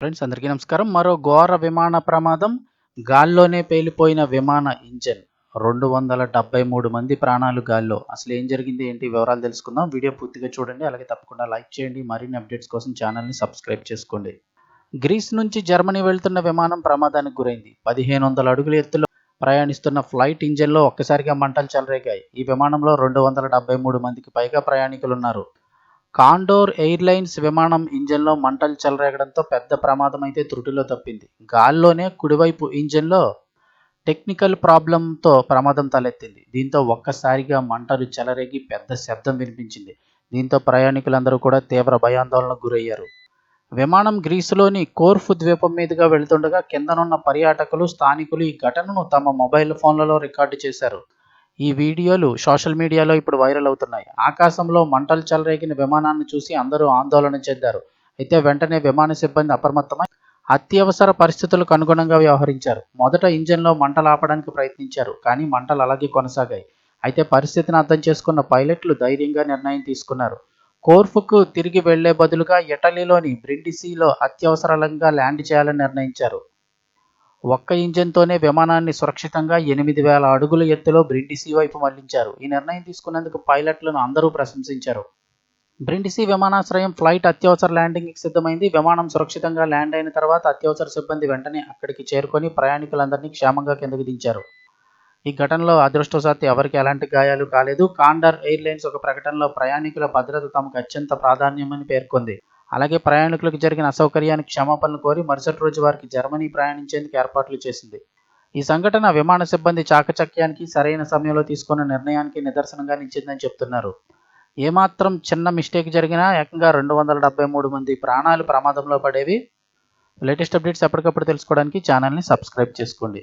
Friends అందరికీ నమస్కారం. మరో ఘోర విమాన ప్రమాదం. గాల్లోనే పేలిపోయిన విమాన ఇంజన్. రెండు వందల డెబ్బై మూడు మంది ప్రాణాలు గాల్లో. అసలు ఏం జరిగింది? ఏంటి? వివరాలు తెలుసుకుందాం. వీడియో పూర్తిగా చూడండి. అలాగే తప్పకుండా లైక్ చేయండి. మరిన్ని అప్డేట్స్ కోసం ఛానల్ని సబ్స్క్రైబ్ చేసుకోండి. గ్రీస్ నుంచి జర్మనీ వెళ్తున్న విమానం ప్రమాదానికి గురైంది. పదిహేను వందల అడుగుల ఎత్తులో ప్రయాణిస్తున్న ఫ్లైట్ ఇంజన్లో ఒక్కసారిగా మంటలు చెలరేగాయి. ఈ విమానంలో రెండు వందల డెబ్బై మూడు మందికి పైగా ప్రయాణికులు ఉన్నారు కాండోర్ ఎయిర్లైన్స్ విమానం ఇంజన్లో మంటలు చెలరేగడంతో పెద్ద ప్రమాదం అయితే త్రుటిలో తప్పింది. గాల్లోనే కుడివైపు ఇంజన్లో టెక్నికల్ ప్రాబ్లంతో ప్రమాదం తలెత్తింది. దీంతో ఒక్కసారిగా మంటలు చెలరేగి పెద్ద శబ్దం వినిపించింది. దీంతో ప్రయాణికులందరూ కూడా తీవ్ర భయాందోళనకు గురయ్యారు. విమానం గ్రీసులోని కోర్ఫు ద్వీపం మీదుగా వెళ్తుండగా కిందనున్న పర్యాటకులు స్థానికులు ఈ ఘటనను తమ మొబైల్ ఫోన్లలో రికార్డు చేశారు. ఈ వీడియోలు సోషల్ మీడియాలో ఇప్పుడు వైరల్ అవుతున్నాయి. ఆకాశంలో మంటలు చెలరేగిన విమానాన్ని చూసి అందరూ ఆందోళన చెందారు. అయితే వెంటనే విమాన సిబ్బంది అప్రమత్తమై అత్యవసర పరిస్థితులకు అనుగుణంగా వ్యవహరించారు. మొదట ఇంజన్లో మంటలు ఆపడానికి ప్రయత్నించారు కానీ మంటలు అలాగే కొనసాగాయి. అయితే పరిస్థితిని అర్థం చేసుకున్న పైలట్లు ధైర్యంగా నిర్ణయం తీసుకున్నారు. కోర్ఫుకు తిరిగి వెళ్ళే బదులుగా ఇటలీలోని బ్రిండిసీలో అత్యవసరంగా ల్యాండ్ చేయాలని నిర్ణయించారు. ఒక్క ఇంజన్తోనే విమానాన్ని సురక్షితంగా ఎనిమిది వేల అడుగుల ఎత్తులో బ్రిండిసి వైపు మళ్ళించారు. ఈ నిర్ణయం తీసుకున్నందుకు పైలట్లను అందరూ ప్రశంసించారు. బ్రిండిసి విమానాశ్రయం ఫ్లైట్ అత్యవసర ల్యాండింగ్కి సిద్ధమైంది. విమానం సురక్షితంగా ల్యాండ్ అయిన తర్వాత అత్యవసర సిబ్బంది వెంటనే అక్కడికి చేరుకొని ప్రయాణికులందరినీ క్షేమంగా కిందకు దించారు. ఈ ఘటనలో అదృష్టవశాత్తు ఎవరికి ఎలాంటి గాయాలు కాలేదు. కాండర్ ఎయిర్లైన్స్ ఒక ప్రకటనలో ప్రయాణికుల భద్రత తమకు అత్యంత ప్రాధాన్యమని పేర్కొంది. అలాగే ప్రయాణికులకు జరిగిన అసౌకర్యానికి క్షమాపణలు కోరి మరుసటి రోజు వారికి జర్మనీ ప్రయాణించేందుకు ఏర్పాట్లు చేసింది. ఈ సంఘటన విమాన సిబ్బంది చాకచక్యానికి సరైన సమయంలో తీసుకున్న నిర్ణయానికి నిదర్శనంగా నిలిచిందని చెప్తున్నారు. ఏమాత్రం చిన్న మిస్టేక్ జరిగినా ఏకంగా రెండు వందల డెబ్బై మూడు మంది ప్రాణాలు ప్రమాదంలో పడేవి. లేటెస్ట్ అప్డేట్స్ ఎప్పటికప్పుడు తెలుసుకోవడానికి ఛానల్ని సబ్స్క్రైబ్ చేసుకోండి.